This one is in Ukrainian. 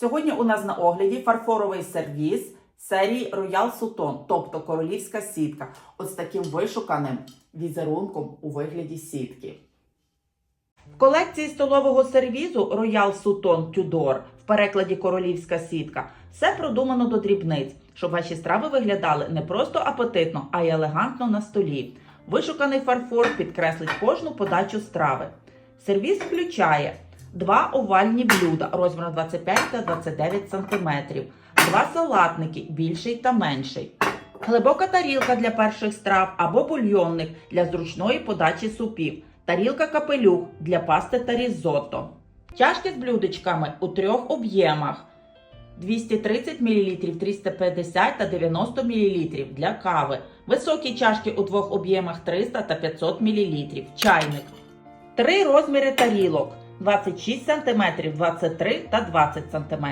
Сьогодні у нас на огляді фарфоровий сервіс серії Royal Sutton, тобто королівська сітка, з таким вишуканим візерунком у вигляді сітки. В колекції столового сервізу Royal Sutton Tudor в перекладі королівська сітка все продумано до дрібниць, щоб ваші страви виглядали не просто апетитно, а й елегантно на столі. Вишуканий фарфор підкреслить кожну подачу страви. Сервіс включає два овальні блюда розміром 25 та 29 см, два салатники більший та менший, глибока тарілка для перших страв або бульйонник для зручної подачі супів, тарілка капелюх для пасти та різотто. Чашки з блюдечками у трьох об'ємах. 230 мл, 350 та 90 мл для кави. Високі чашки у двох об'ємах 300 та 500 мл. Чайник. Три розміри тарілок 26 см, 23 та 20 см.